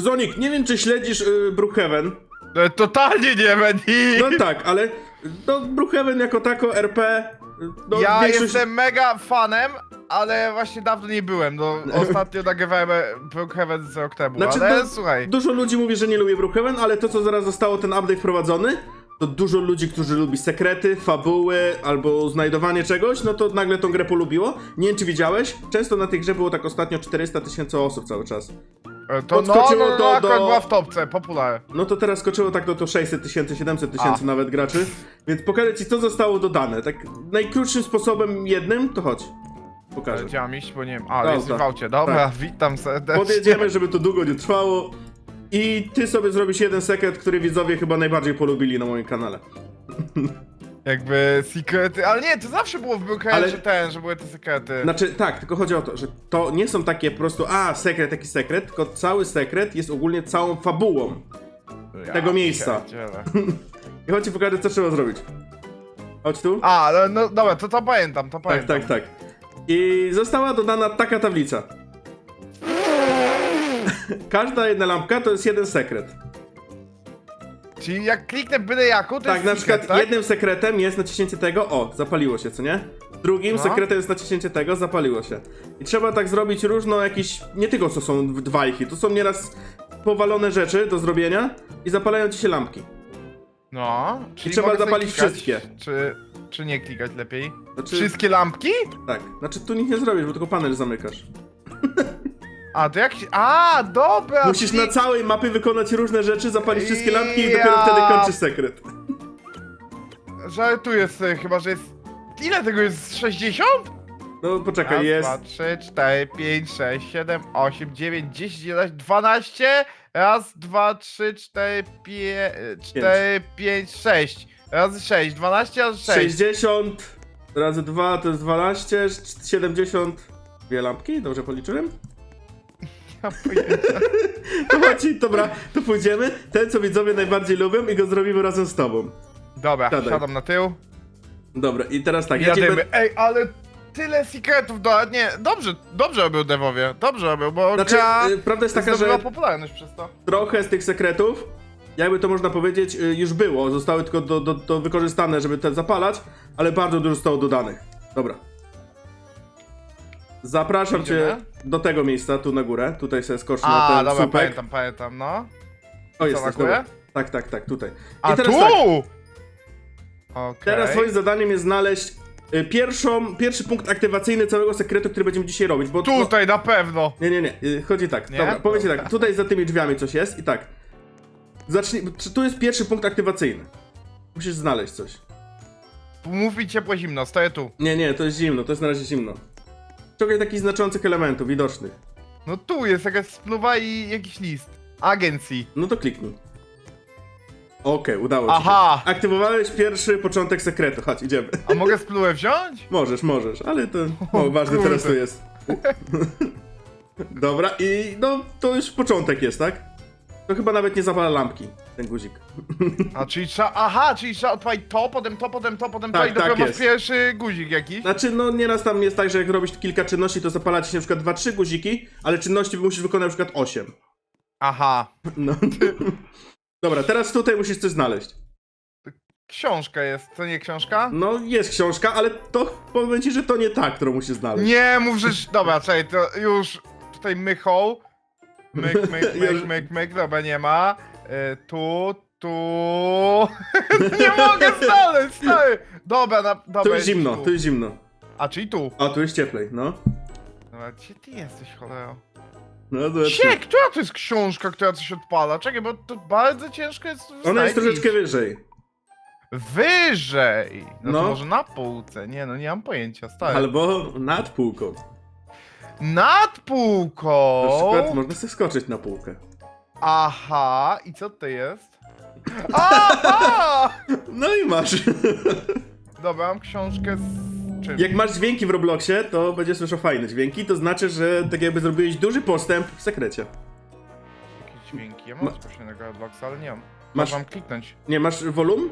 Puzonik, nie wiem czy śledzisz y, Brookhaven. E, Totalnie nie, Medi! No tak, ale no, Brookhaven jako tako, RP... y, No, ja większość- jestem mega fanem, ale właśnie dawno nie byłem. No, ostatnio nagrywałem e, Brookhaven z rok temu, Znaczy, ale to- słuchaj. Dużo ludzi mówi, że nie lubi Brookhaven, ale to co zaraz zostało ten update wprowadzony, to dużo ludzi, którzy lubi sekrety, fabuły albo znajdowanie czegoś, no to nagle tą grę polubiło. Nie wiem czy widziałeś, często na tej grze było tak ostatnio 400 tysięcy osób cały czas. E, To no, no, podskoczyło no, do- akurat do- była w topce, popularna. No to teraz skoczyło tak do to 600 tysięcy, 700 tysięcy A. nawet graczy, więc pokażę ci co zostało dodane. Tak najkrótszym sposobem jednym, to chodź. Pokażę. Chciałem iść, bo nie wiem. A, Dobra. jest w aucie. Dobra, Tak. witam serdecznie. Podjedziemy, żeby to długo nie trwało. I ty sobie zrobisz jeden sekret, który widzowie chyba najbardziej polubili na moim kanale. Jakby sekrety, ale nie, to zawsze było w Brookhaven, Ale- że ten, że były te sekrety. Znaczy, tak, tylko chodzi o to, że to nie są takie po prostu, a, sekret, taki sekret, tylko cały sekret jest ogólnie całą fabułą. Ja tego miejsca. I chodź ci pokażę, co trzeba zrobić. Chodź tu. A, no, no dobra, to to pamiętam, to Tak, pamiętam. tak, tak. I została dodana taka tablica. Każda jedna lampka to jest jeden sekret. Czyli jak kliknę byle jaku, to Tak, jest na secret, przykład tak? jednym sekretem jest naciśnięcie tego, o, zapaliło się, co nie? Drugim No. sekretem jest naciśnięcie tego, zapaliło się. I trzeba tak zrobić różno jakieś, nie tylko co są w- dwajki, to są nieraz powalone rzeczy do zrobienia i zapalają ci się lampki. No, czyli trzeba mogę sobie zapalić klikać, wszystkie. Czy, czy nie klikać lepiej? Znaczy, Wszystkie lampki? Tak, znaczy tu nic nie zrobisz, bo tylko panel zamykasz. A, to jak się... A, dobra! Musisz na całej mapie wykonać różne rzeczy, zapalić wszystkie lampki i Ja. dopiero wtedy kończysz sekret. Żartuję sobie, chyba, że jest... Ile tego jest? 60? No poczekaj, Raz, jest... dwa, trzy, cztery, pięć, sześć, siedem, osiem, dziewięć, dziesięć, jedenaście, dwanaście. Raz, dwa, trzy, cztery, pie... cztery, pięć, sześć. Razy sześć, dwanaście razy sześć. 60 razy 2 to jest 12, 70... Dwie lampki? Dobrze policzyłem? Pojęcia. To chodź, dobra, to pójdziemy. Ten, co widzowie najbardziej lubią i go zrobimy razem z tobą. Dobra, Siadaj. siadam na tył. Dobra, i teraz tak, ja ci Jadymy. będę... Ej, ale tyle sekretów do... Nie, dobrze, dobrze robił devowie, dobrze robił, bo Znaczy, gra y, prawda jest taka, że popularność przez to. trochę z tych sekretów, jakby to można powiedzieć, y, już było. Zostały tylko do, do, do wykorzystane, żeby te zapalać, ale bardzo dużo zostało dodanych. Dobra. Zapraszam cię Idziemy? do tego miejsca, tu na górę. Tutaj sobie skocz na A, ten dobra, słupek. pamiętam, pamiętam, no. O, jesteś, na górę? dobra. Tak, tak, tak, tutaj. A I teraz tu! tak, Okej. teraz twoim zadaniem jest znaleźć y, pierwszą, pierwszy punkt aktywacyjny całego sekretu, który będziemy dzisiaj robić, bo... Tutaj na pewno. Nie, nie, nie. y, Chodzi tak. Nie? Dobra, powiedzcie tak. Tutaj za tymi drzwiami coś jest i tak. Zacznij. czy Tu jest pierwszy punkt aktywacyjny. Musisz znaleźć coś. Mów mi ciepło zimno, stoję tu. Nie, nie, to jest zimno, to jest na razie zimno. Szukaj takich znaczących elementów, widocznych. No tu jest jakaś spluwa i jakiś list. Agencji. No to kliknij. Okej, udało ci Aha! się. Aktywowałeś pierwszy początek sekretu. Chodź, idziemy. A mogę spluwę wziąć? Możesz, możesz, ale to O, o, ważne teraz to kurde. jest. Dobra, i no to już początek jest, tak? To chyba nawet nie zapala lampki, ten guzik. A czyli trzeba. Aha, czyli trzeba odpalić to, potem to, potem to, potem Tak, to i dopiero tak masz jest. pierwszy guzik jakiś. Znaczy, no nieraz tam jest tak, że jak robisz kilka czynności, to zapala ci się na przykład 2-3 guziki, ale czynności musisz wykonać na przykład 8. Aha. No. Dobra, teraz tutaj musisz coś znaleźć. Książka jest, to nie książka? No, jest książka, ale to powiem ci, że to nie ta, którą musisz znaleźć. Nie, mów, że... Dobra, czekaj, to już tutaj mychą. Myk, myk, myk, myk, myk, dobra, nie ma. Y, tu, tu... nie mogę znaleźć, stary! Dobra, na, dobra. Tu jest zimno, tu. jest zimno. A, czyli tu. A, tu jest cieplej, no. Dobra, gdzie ty jesteś, cholero? No, to Cie, która to jest książka, która coś odpala? Czekaj, bo to bardzo ciężko jest Ona jest znaleźć. troszeczkę wyżej. Wyżej! No, No. to może na półce. Nie, no nie mam pojęcia, stary. Albo nad półką. Nad półką! Na przykład można sobie skoczyć na półkę. Aha, i co to jest? Aha! No i masz. Dobra, mam książkę z czym? Jak masz dźwięki w Robloxie, to będziesz słyszał fajne dźwięki, to znaczy, że tak jakby zrobiłeś duży postęp w sekrecie. Jakieś dźwięki? Ja mam Ma- Adbloxa, ale nie mam. Masz- Masz... Mam kliknąć. Nie, masz wolum?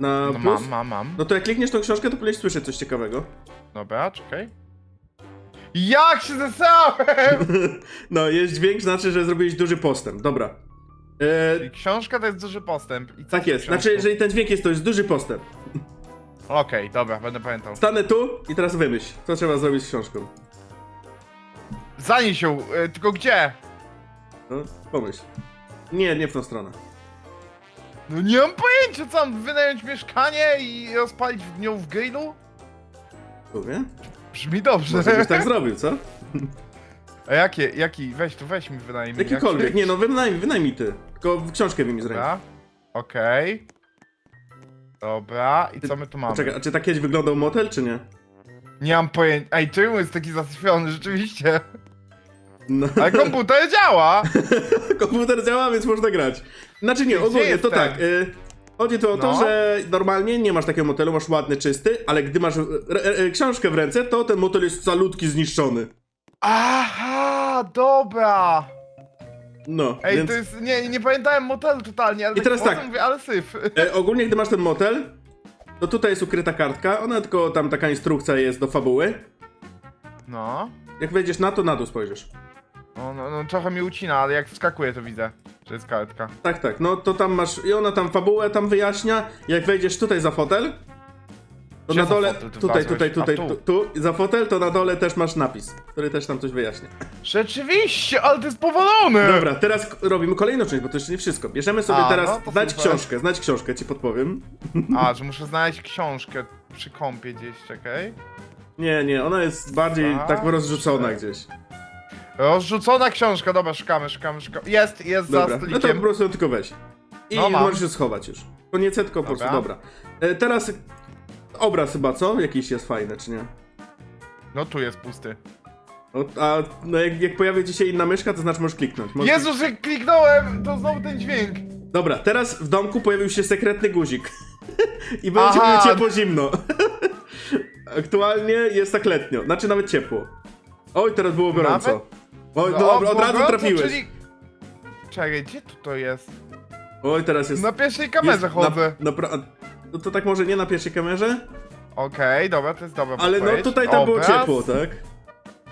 Na No plus? mam, mam, mam. No to jak klikniesz tą książkę, to powinieneś słyszeć coś ciekawego. Dobra, czekaj. Jak się zesrałem! No, jest dźwięk, znaczy, że zrobiłeś duży postęp. Dobra. E, I Książka to jest duży postęp. I co tak jest. Znaczy, jeżeli ten dźwięk jest, to jest duży postęp. Okej, dobra, będę pamiętał. Stanę tu i teraz wymyśl, co trzeba zrobić z książką. Zanieś ją, y, tylko gdzie? No, pomyśl. Nie, nie w tą stronę. No nie mam pojęcia, co mam wynająć mieszkanie i rozpalić w nią w grillu? Nie? Brzmi dobrze. Może byś tak zrobił, co? A jakie, jaki? Weź tu, weź mi wynajmij. Jakikolwiek. jaki- Nie no, wynajmij, wynajmij ty. Tylko książkę wyjmij z ręki. Dobra, okej. Dobra, i co my tu mamy? Czekaj, a czy tak kiedyś wyglądał motel, czy nie? Nie mam pojęcia. Ej, czemu jest taki zasyfiony, rzeczywiście? No. Ale komputer działa! Komputer działa, więc można grać. Znaczy nie, ogólnie to jestem? tak. Y, chodzi tu o to, No. że normalnie nie masz takiego motelu, masz ładny, czysty, ale gdy masz e, e, książkę w ręce, to ten motel jest calutki, zniszczony. Aha, dobra! No, Ej, więc to jest. Nie, nie pamiętałem motelu totalnie, ale I teraz o tym tak. Mówię, ale syf. e, ogólnie gdy masz ten motel, to tutaj jest ukryta kartka, ona tylko tam taka instrukcja jest do fabuły. No. Jak wejdziesz na to, na dół spojrzysz. No, no, no trochę mi ucina, ale jak wskakuje to widzę, że jest kartka. Tak, tak, no to tam masz, i ona tam fabułę tam wyjaśnia, jak wejdziesz tutaj za fotel, to Gdzie na za dole, fotel ty tutaj, wlazłeś? tutaj, tutaj, A, tu. tu. tu, za fotel, to na dole też masz napis, który też tam coś wyjaśnia. Rzeczywiście, ale to jest powalone! Dobra, teraz k- robimy kolejną część, bo to jeszcze nie wszystko. Bierzemy sobie A, teraz, no to znać super. książkę, znać książkę, ci podpowiem. A, że muszę znaleźć książkę przy kąpie gdzieś, czekaj. Nie, nie, ona jest bardziej Dwa, tak rozrzucona cztery. gdzieś. Rozrzucona książka, dobra, szukamy, szukamy, szukamy. Jest, jest Dobra, za no to po stolikiem. prostu ją tylko weź. I No, mam. możesz się schować już. To nie tylko po prostu, Dobra. dobra. E, teraz obraz chyba, co? Jakiś jest fajny, czy nie? No tu jest pusty. O, a no jak, jak pojawi ci się inna myszka, to znaczy możesz kliknąć. Możesz... Jezus, jak kliknąłem, to znowu ten dźwięk. Dobra, teraz w domku pojawił się sekretny guzik. I będzie Aha. ciepło zimno. Aktualnie jest tak letnio, znaczy nawet ciepło. Oj, teraz było gorąco. Nawet? Oj, No, dobra, od razu trafiłeś. Czyli... Czekaj, gdzie tu to jest? Oj, teraz jest... Na pierwszej kamerze jest chodzę. Na, na, no to tak może nie na pierwszej kamerze, Okej, dobra, to jest dobra ale no tutaj tam było ciepło, tak?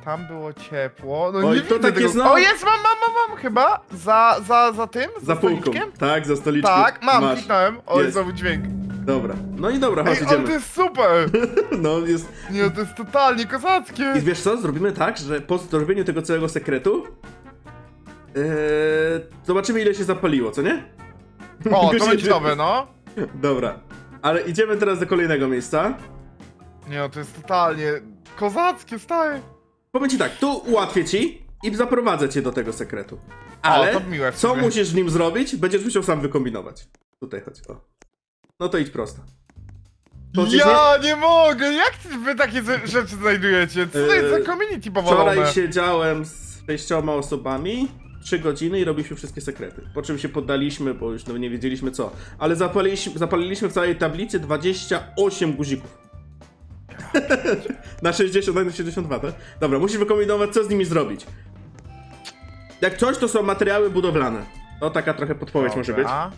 Tam było ciepło. No Oj, nie to widzę tak tego. jest, no. O, jest, mam, mam, mam, mam chyba. Za, za, za tym? Za półką. stoliczkiem? Tak, za stoliczkiem. Tak, mam, Masz. kliknąłem. Oj, Jest. znowu dźwięk. Dobra. No i dobra, chodź, Ej, ale to idziemy. jest super! No jest... Nie, to jest totalnie kozackie. I wiesz co, zrobimy tak, że po zrobieniu tego całego sekretu yy, zobaczymy ile się zapaliło, co nie? O, to będzie dobre, no. Dobra. Ale idziemy teraz do kolejnego miejsca. Nie, no, to jest totalnie kozackie, stary. Powiem ci tak, tu ułatwię ci i zaprowadzę cię do tego sekretu. Ale to miłe w co sumie. musisz w nim zrobić, będziesz musiał sam wykombinować. Tutaj chodź, o. No to idź prosto. Ja nie mogę! Jak ty- wy takie ze- rzeczy znajdujecie? Co to jest Eee, za community powalone? Wczoraj siedziałem z sześcioma osobami, trzy godziny i robiliśmy wszystkie sekrety. Po czym się poddaliśmy, bo już nawet nie wiedzieliśmy co. Ale zapaliliśmy, zapaliliśmy w całej tablicy 28 guzików. na 60, na 62, tak? Dobra, musisz wykombinować, co z nimi zrobić. Jak coś, to są materiały budowlane. To taka trochę podpowiedź może być. Dobra.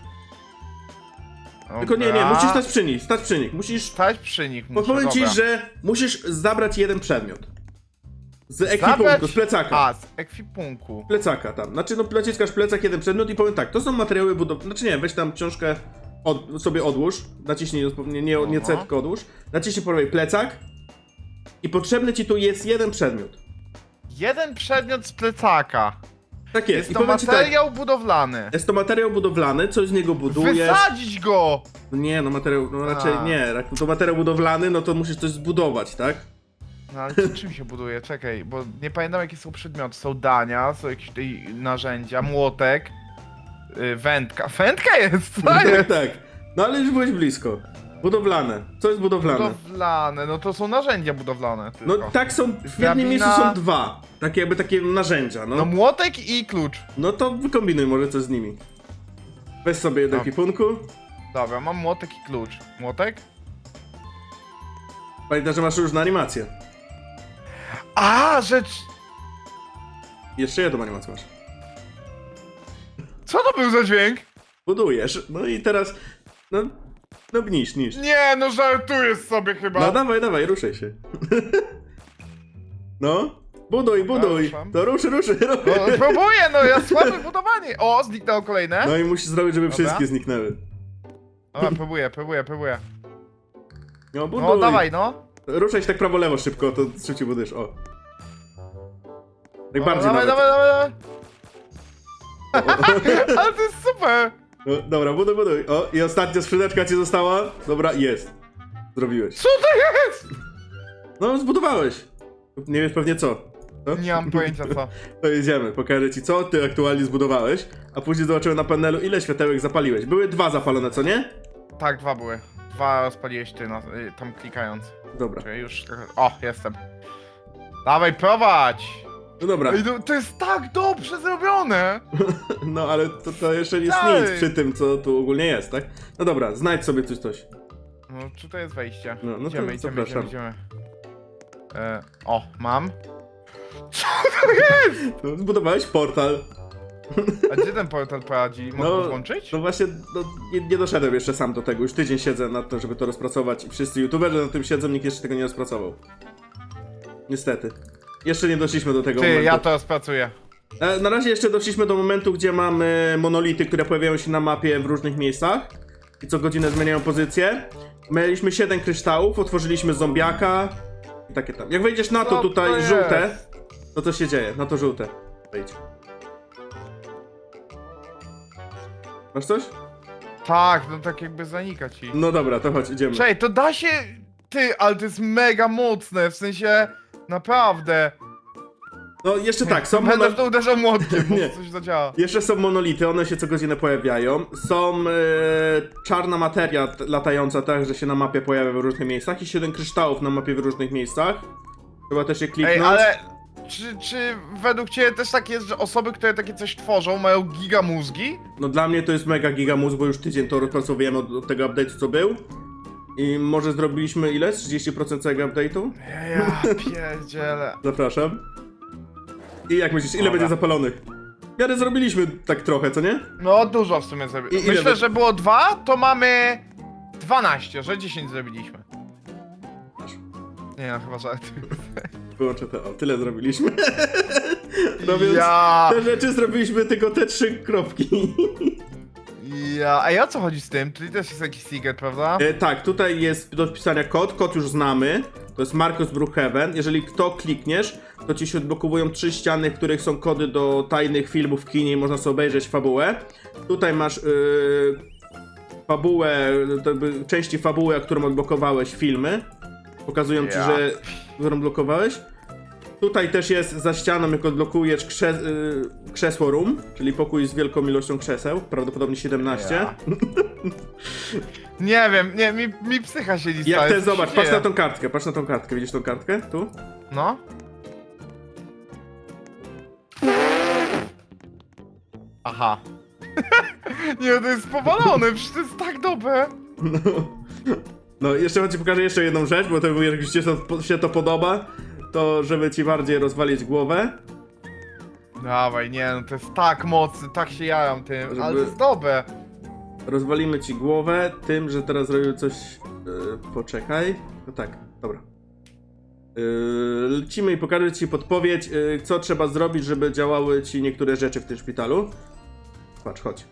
Tylko nie, nie, musisz stać przy nich, stać przy nich. Musisz Stać przy nich muszę, Podpowiem ci, dobra. że musisz zabrać jeden przedmiot. Z ekwipunku, Zabrać- z plecaka. A, z ekwipunku. Plecaka tam. Znaczy, no naciskasz plecak, jeden przedmiot i powiem tak, to są materiały budowlane. Znaczy nie, weź tam książkę, od, sobie odłóż, naciśnij, nie, nie, nie Aha. C, tylko odłóż. Naciśnij po plecak i potrzebny ci tu jest jeden przedmiot. Jeden przedmiot z plecaka. Tak jest. Jest I to powiem ci tak, materiał budowlany. jest to materiał budowlany, coś z niego budujesz. Wysadzić go! No Nie, no materiał, no raczej A. nie. Jak to materiał budowlany, no to musisz coś zbudować, tak? No ale czym się buduje? Czekaj, bo nie pamiętam jakie są przedmioty. Są dania, są jakieś tutaj narzędzia, młotek, yy, wędka. Wędka jest! Co tak, jest? tak. No ale już byłeś blisko. Budowlane. Co jest budowlane? Budowlane, no to są narzędzia budowlane No tylko. tak są, w jednym miejscu są dwa. Takie jakby takie narzędzia, no. No No, młotek i klucz. to wykombinuj może coś z nimi. Weź sobie do No. ekwipunku. Dobra, mam młotek i klucz. Młotek? Pamiętaj, że masz różne animacje. A, rzecz... Jeszcze jedną animację masz. Co to był za dźwięk? Budujesz. No i teraz, no, no nisz, nisz. Nie, no żartujesz sobie chyba. No dawaj, dawaj, ruszaj się. no, Buduj, buduj. Ruszam. To ruszy, ruszy, No, ruszy. próbuję, no ja słabe budowanie. O, zniknęło kolejne. No i musisz zrobić, żeby Dobra. wszystkie zniknęły. Dobra, próbuję, próbuję, próbuję. No buduj. No dawaj, no. Ruszaj się tak prawo, lewo szybko, to szybciej budujesz, o. Tak bardziej dawaj, nawet. dawaj, dawaj, dawaj. Ale to jest super. No, dobra, buduj, buduj. O, i ostatnia skrzydeczka ci została. Dobra, jest. Zrobiłeś. Co to jest? No, zbudowałeś. Nie wiesz pewnie co. No? Nie mam pojęcia co. To jedziemy, pokażę ci co ty aktualnie zbudowałeś, a później zobaczymy na panelu ile światełek zapaliłeś. Były dwa zapalone, co nie? Tak, dwa były. Dwa rozpaliłeś ty, no, y, tam klikając. Dobra. Czekaj, już trochę... O, jestem. Dawaj, prowadź! No dobra, Ej, no, to jest tak dobrze zrobione! no ale to, to jeszcze nie jest Dalej. nic przy tym, co tu ogólnie jest, tak? No dobra, znajdź sobie coś, coś. No, tutaj jest wejście. No, no to idziemy, idziemy, zapraszam. idziemy, idziemy. E, o, mam. Co to jest? No, zbudowałeś portal. A gdzie ten portal prowadzi? Mogę No, go włączyć? No właśnie, no, nie, nie doszedłem jeszcze sam do tego. Już tydzień siedzę nad tym, żeby to rozpracować i wszyscy youtuberzy na tym siedzą, nikt jeszcze tego nie rozpracował. Niestety. Jeszcze nie doszliśmy do tego Ty, momentu. ja to rozpracuję. E, Na razie jeszcze doszliśmy do momentu, gdzie mamy monolity, które pojawiają się na mapie w różnych miejscach i co godzinę zmieniają pozycję. Mieliśmy 7 kryształów, otworzyliśmy zombiaka i takie tam. Jak wejdziesz na to Co tutaj to jest? żółte, to co się dzieje? Na to żółte. Wejdź. Masz coś? Tak, no tak jakby zanika ci. No dobra, to chodź, idziemy. Czekaj, to da się... Ty, ale to jest mega mocne, w sensie... Naprawdę. No jeszcze tak, są Będę mono... w to uderzał młotkiem, bo Nie. coś zadziała. Jeszcze są monolity, one się co godzinę pojawiają. Są e, czarna materia t- latająca także się na mapie pojawia w różnych miejscach i 7 kryształów na mapie w różnych miejscach. Trzeba też je kliknąć. Ej, ale... Czy, czy według ciebie też tak jest, że osoby, które takie coś tworzą, mają giga mózgi? No dla mnie to jest mega gigamus, bo już tydzień to rozpracowujemy od, od tego update'u co był. I może zrobiliśmy ile? 30% całego update'u? Ja pierdzielę. Zapraszam. I jak myślisz, ile Dobra. będzie zapalonych? W miarę zrobiliśmy tak trochę, co nie? No dużo w sumie I zrobiliśmy. ile Myślę, wy- że było dwa, to mamy 12, że 10 zrobiliśmy. Nie no, chyba żarty. Wyłączę to. O, tyle zrobiliśmy. No więc Ja, te rzeczy zrobiliśmy tylko te trzy kropki. Ja. Ej, o co chodzi z tym? Tutaj też jest jakiś secret, prawda? E, tak, tutaj jest do wpisania kod. Kod już znamy. To jest Marcus Brookhaven. Jeżeli to klikniesz, to ci się odblokowują trzy ściany, w których są kody do tajnych filmów w kinie i można sobie obejrzeć fabułę. Tutaj masz yy, fabułę, jakby części fabuły, którą odblokowałeś, filmy. Pokazują ci, Ja. że którą blokowałeś. Tutaj też jest za ścianą, jak odblokujesz krze, yy, krzesło room, czyli pokój z wielką ilością krzeseł, prawdopodobnie 17. Ja. Nie wiem, nie, mi, mi psycha się nie Jak ten, zobacz, patrz na tą kartkę, patrz na tą kartkę, widzisz tą kartkę? Tu? No. Aha. nie, to jest powalone, przecież to jest tak dobre. No, no jeszcze ci pokażę jeszcze jedną rzecz, bo to mówię, to, się to podoba, to żeby ci bardziej rozwalić głowę, Dawaj, nie no, to jest tak mocne, tak się jaram tym, ale to Żeby- jest dobre. rozwalimy ci głowę tym, że teraz zrobimy coś... Yy, poczekaj. No tak, dobra. Yy, lecimy i pokażę ci podpowiedź, yy, co trzeba zrobić, żeby działały ci niektóre rzeczy w tym szpitalu. Patrz, chodź.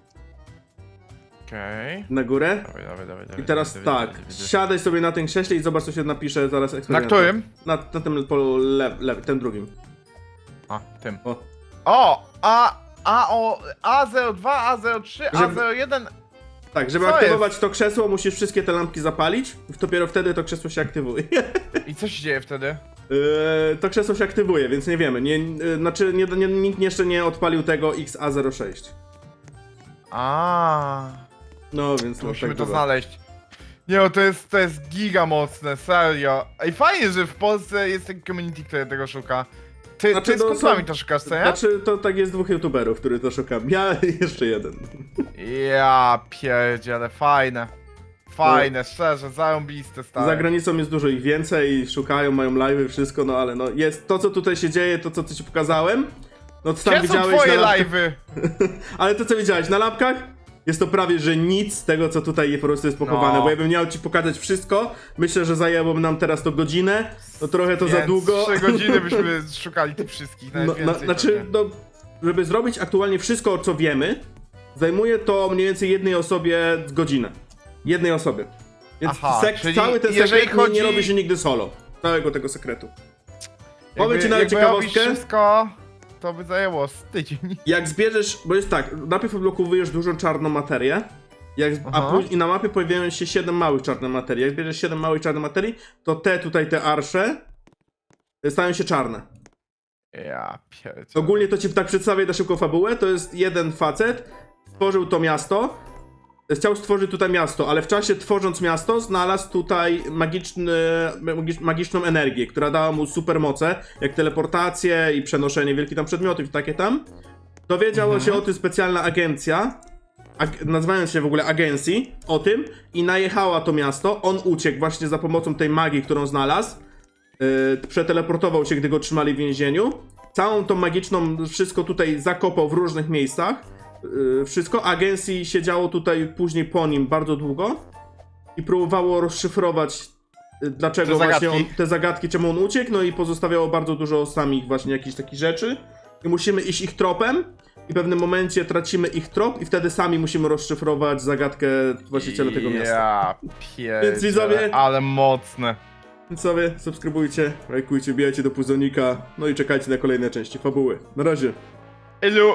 Okej. Na górę. Dawaj, dawaj, dawaj, dawaj. I teraz dawaj, tak, dawaj, dawaj. siadaj sobie na tym krześle i zobacz, co się napisze zaraz Na którym? Na, na tym po lew, lew, ten drugim. A, tym. O. O! A, A, o, A02, A03, Żeby- A01. Tak, żeby Co aktywować to krzesło, musisz wszystkie te lampki zapalić. Dopiero wtedy to krzesło się aktywuje. I co się dzieje wtedy? Yy, to krzesło się aktywuje, więc nie wiemy. Nie, yy, znaczy, nie, nie, nikt jeszcze nie odpalił tego XA06. A, No, więc no, musimy tak to bywa. znaleźć. Nie, no to jest, to jest giga mocne, serio. Ej, fajnie, że w Polsce jest taki community, które tego szuka. Ty, Znaczy, ty z no, kumplami są- to szukasz, co nie? Znaczy, to tak jest dwóch youtuberów, który to szukam. Ja i jeszcze jeden. Ja pierdziele, fajne. Fajne, szczerze, zarąbiste, stare. Za granicą jest dużo ich więcej, szukają, mają live'y, wszystko, no ale no jest to, co tutaj się dzieje, to, co ci pokazałem. No to tam Gdzie są widziałeś twoje na live'y? Ale to, co widziałeś na lampkach, jest to prawie, że nic z tego, co tutaj po prostu jest pochowane, No. bo ja bym miał ci pokazać wszystko, myślę, że zajęłoby nam teraz to godzinę, no trochę to za Więc długo. Trzy godziny byśmy szukali tych wszystkich, No, na, znaczy, pewnie. no, żeby zrobić aktualnie wszystko, o co wiemy, zajmuje to mniej więcej jednej osobie godzinę. Jednej osobie. Więc Aha, sek- czyli cały ten jeżeli sekret nie, nie chodzi- robi się nigdy solo. Całego tego sekretu. Powiem ci nawet jakby robić ciekawostkę. wszystko, to by zajęło z tydzień. Jak zbierzesz, bo jest tak, najpierw odblokowujesz dużą czarną materię, jak, a Aha. później, na mapie pojawiają się 7 małych czarnych materii. Jak zbierzesz 7 małych czarnych materii, to te tutaj, te arsze stają się czarne. Ja pierdzielę. Ogólnie to ci tak przedstawię na szybko fabułę, to jest jeden facet, stworzył to miasto, chciał stworzyć tutaj miasto, ale w czasie tworząc miasto znalazł tutaj magiczny, magicz- magiczną energię, która dała mu supermoce, jak teleportację i przenoszenie wielkich tam przedmiotów i takie tam. Dowiedziała Mhm. się o tym specjalna agencja, ag- nazywając się w ogóle agencji, o tym i najechała to miasto, on uciekł właśnie za pomocą tej magii, którą znalazł, yy, przeteleportował się, gdy go trzymali w więzieniu. Całą tą magiczną, wszystko tutaj zakopał w różnych miejscach. Yy, wszystko. Agencji siedziało tutaj później po nim bardzo długo i próbowało rozszyfrować, yy, dlaczego Te właśnie on, te zagadki, czemu on uciekł, no i pozostawiało bardzo dużo samych właśnie jakichś takich rzeczy. I musimy iść ich tropem. I w pewnym momencie tracimy ich trop i wtedy sami musimy rozszyfrować zagadkę właściciela tego miasta. Ja pierdzielę, Więc widzowie- ale mocne. Więc sobie subskrybujcie, lajkujcie, bijajcie do puzonika, no i czekajcie na kolejne części fabuły. Na razie. Ilu